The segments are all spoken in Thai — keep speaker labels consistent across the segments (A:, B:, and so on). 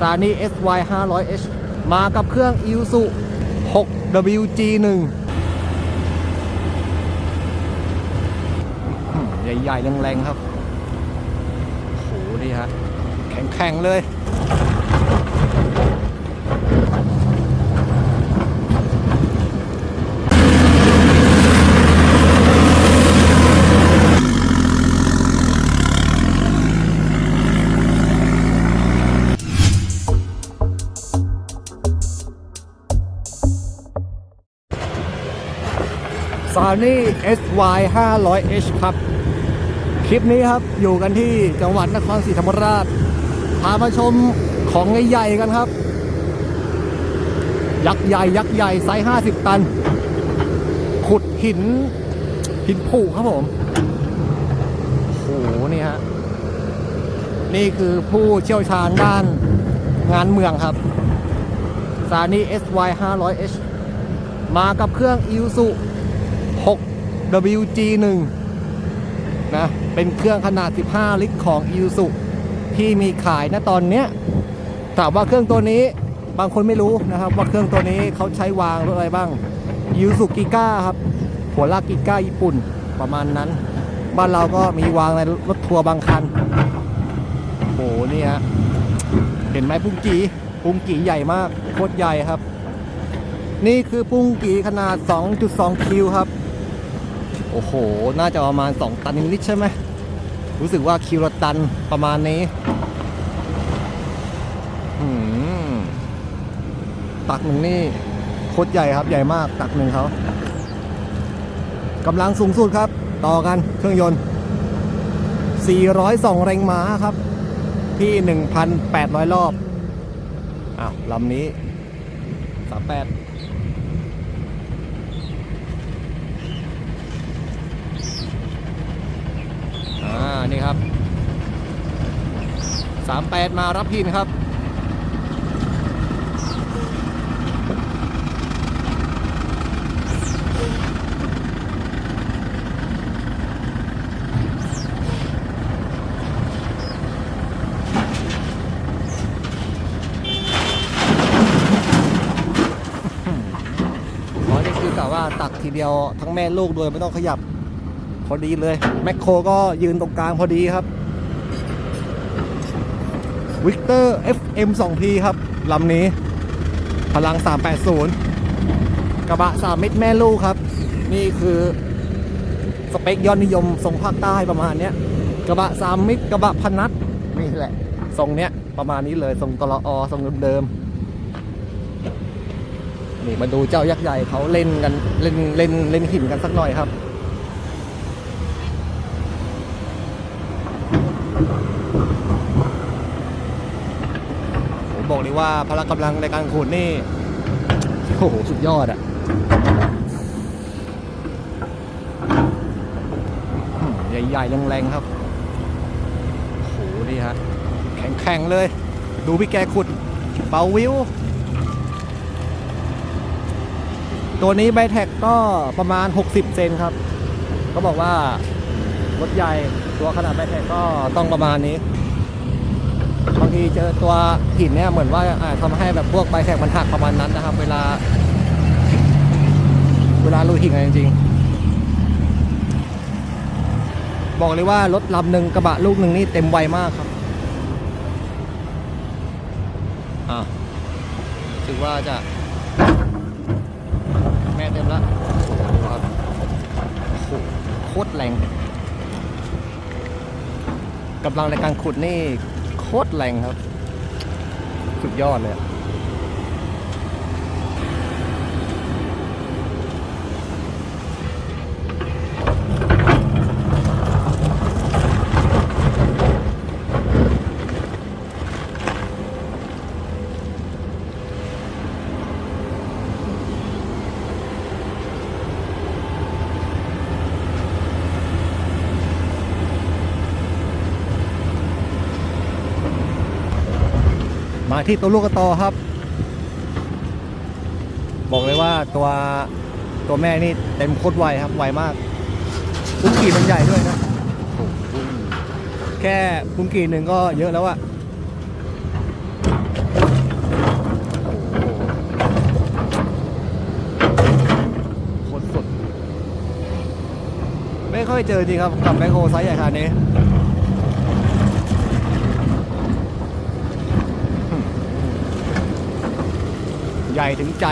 A: ซานี่ SY 500H มากับเครื่อง i s u 6WG1 ใหญ่ๆแรงๆครับโหนี่ฮะ แข็งๆเลย s o n y SY 500H ครับ คลิปนี้ครับอยู่กันที่จังหวัดนครศรีธรรมราช พามาชมของใหญ่ๆกันครับ ยักษ์ใหญ่ ยักษ์ใหญ่ ไซส์ 50 ตัน ขุดหิน หินผุครับผมโอ้โหนี่ฮะ นี่คือผู้เชี่ยวชาญด้านงานเมืองครับซานี่ SY 500H มากับเครื่อง i s u WG1 นะเป็นเครื่องขนาด 15 ลิตรของ i s u ที่มีขายนะตอนเนี้ยถามว่าเครื่องตัวนี้บางคนไม่รู้นะครับ ว่าเครื่องตัวนี้เขาใช้วางรถอะไรบ้าง i s u กิก้าครับ หัวลากกิก้าญี่ปุ่นประมาณนั้น บ้านเราก็มีวางในรถทัวร์บางคันโหนี่ฮะเห็นไหมปุ้งกีปุ้งกีใหญ่มากโคตรใหญ่ครับ นี่คือปุ้งกีขนาด 2.2 คิวครับ โอ้โห น่าจะประมาณ 2 ตันนิดใช่ไหม รู้สึกว่าคิวละตันประมาณนี้อืมตักหนึ่งนี่โคตรใหญ่ครับ ใหญ่มากตักหนึ่งเขากำลังสูงสุดครับ ต่อกันเครื่องยนต์ 402 แรงม้าครับ ที่ 1,800 รอบอ้าวลำนี้ 38 อ่านี่ครับ 38 มารับพินครับอ๋อนี่คือกะว่าตักทีเดียวทั้งแม่ลูกโดยไม่ต้องขยับ พอดีเลยแมคโครก็ยืนตรงกลางพอดีครับวิกเตอร์ FM 2P ครับลำนี้ พลัง 380 กระบะ 3 เม็ดแม่ลูกครับ นี่คือสเปคยอดนิยมทรงภาคใต้ประมาณเนี้ยกระบะ3เม็ดกระบะพันนัดนี่แหละ ทรงเนี้ยประมาณนี้เลยทรงตลออทรงเดิมๆนี่มาดูเจ้ายักษ์ใหญ่เขาเล่นกันเล่นเล่นเล่นหินกันสักหน่อยครับ ผมบอกเลยว่าพละกำลังในการขุดนี่ โอ้โห สุดยอดอะใหญ่ๆแรงๆครับ โอ้โห นี่ฮะ แข็งๆเลย ดูพี่แกขุด เป่าวิว ตัวนี้ใบแท็กก็ประมาณ 60 เซนครับ ก็บอกว่า รถใหญ่ตัวขนาดใบแท็กก็ต้องประมาณนี้บางทีเจอตัวหินเนี่ยเหมือนว่าอาจทำให้แบบพวกใบแท็กมันหักประมาณนั้นนะครับ เวลา เวลาลุยหินกันจริงๆ บอกเลยว่ารถลำหนึ่งกระบะลูกหนึ่งนี่เต็มไวมากครับอ่าถือว่าจะ แม่เต็มแล้วดูครับโอ้โหโคตรแรง กำลังในการขุดนี่โคตรแรงครับ สุดยอดเลย มาที่ตัวลูกกระตอครับ บอกเลยว่าตัวตัวแม่นี่เต็มโคตรไวครับไวมากปุ้งกี่มันใหญ่ด้วยนะแค่ปุ้งกี่หนึ่งก็เยอะแล้วอะไม่ค่อยเจอจริงครับกับแบงโคไซส์ใหญ่ขนาดนี้ ใหญ่ถึงใจ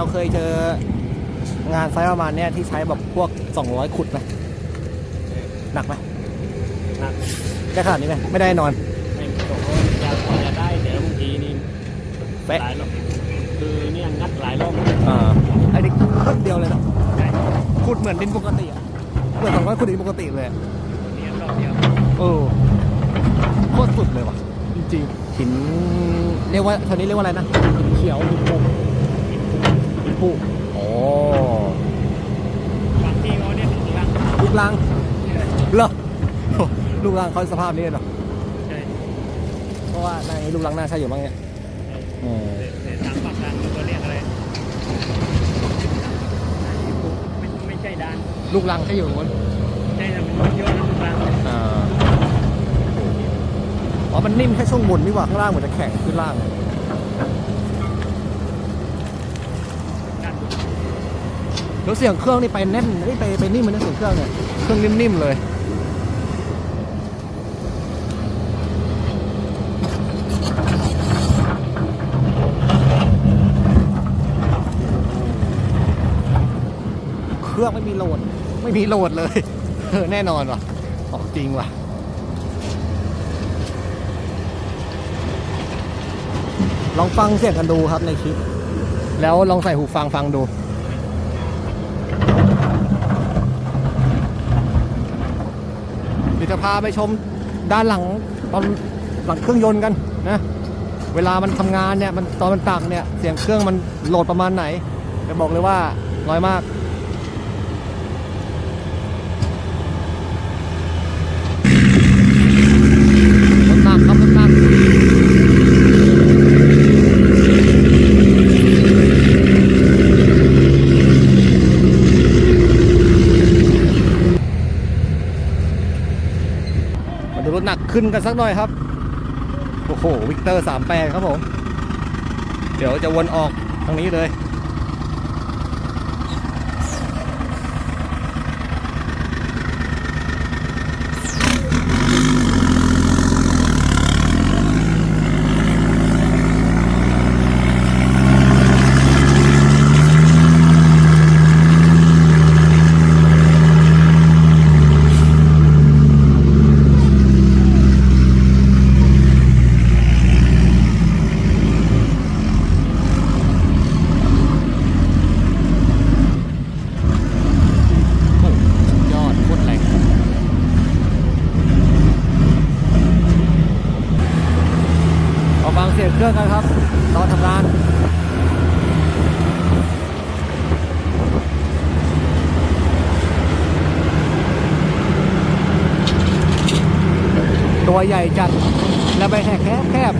A: เราเคยเจองานไซส์ประมาณเนี้ยที่ใช้แบบพวก 200 ขุดไหมหนักไหม
B: หนัก
A: ได้ขนาดนี้ไหมไม่ได้นอน
B: ไม่ตกอยากจะได้แต่บางทีนี่
A: เป๊ะ
B: หลายรอบคือเนี่ยงัดหลายรอบ
A: อ่าไอ้นี่ขุดเดียวเลยเนาะ
B: ใช่
A: ขุดเหมือนดินปกติอะเหมือน200ขุดดินปกติเลยอะ
B: เนี่ยรอบเดียว
A: เออโคตรสุดเลยว่ะจริงๆหินเรียกว่าตอนนี้เรียกว่าอะไรนะหินเขียวหินปูหิน ปูโอ้
B: บางทีเขาเนี่ยถึงลัง
A: ลูกลังเหรอโอ้ลูกลังเขาสภาพนี้เลยเหรอ
B: ใช่
A: เพราะว่าในลูกลังน่าใช่อยู่บ้างเนี่ยอืม
B: แต่แต่ทางปากทางมันก็เรียกอะไรไม่ไม่ใช่ดาน
A: ลูกลังแค่อยู่บน
B: ใช่แต่มันเยอะนะทุกครั้ง
A: อ่าอ๋อมันนิ่มแค่ช่วงบนนี่หว่าข้างล่างเหมือนจะแข็งขึ้นล่าง
B: ด้านบน
A: แล้วเสียงเครื่องนี่ไปแน่นเอ้ยไปไปนิ่มมันนะเสียงเครื่องเนี่ยเครื่องนิ่มๆเลยเครื่องไม่มีโหลดไม่มีโหลดเลยเออแน่นอนว่ะออกจริงว่ะลองฟังเสียงกันดูครับในคลิป แล้วลองใส่หูฟังฟังดู เดี๋ยว จะพาไปชมด้านหลังตอนหลังเครื่องยนต์กันนะเวลามันทำงานเนี่ยมันตอนมันตักเนี่ยเสียงเครื่องมันโหลดประมาณไหนจะบอกเลยว่าน้อยมาก รถหนักครับรถหนักมาดูรถหนั กันสักหน่อยครับ โอ้โห วิกเตอร์สามแปดครับผม เดี๋ยวจะวนออกทางนี้เลย โอ้สุดยอดโคตรแรงเอาฟังเสียงเครื่องกันครับ ตอนทำงาน ตัวใหญ่จัด และใบแหกแคบแคบ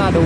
A: น่าดู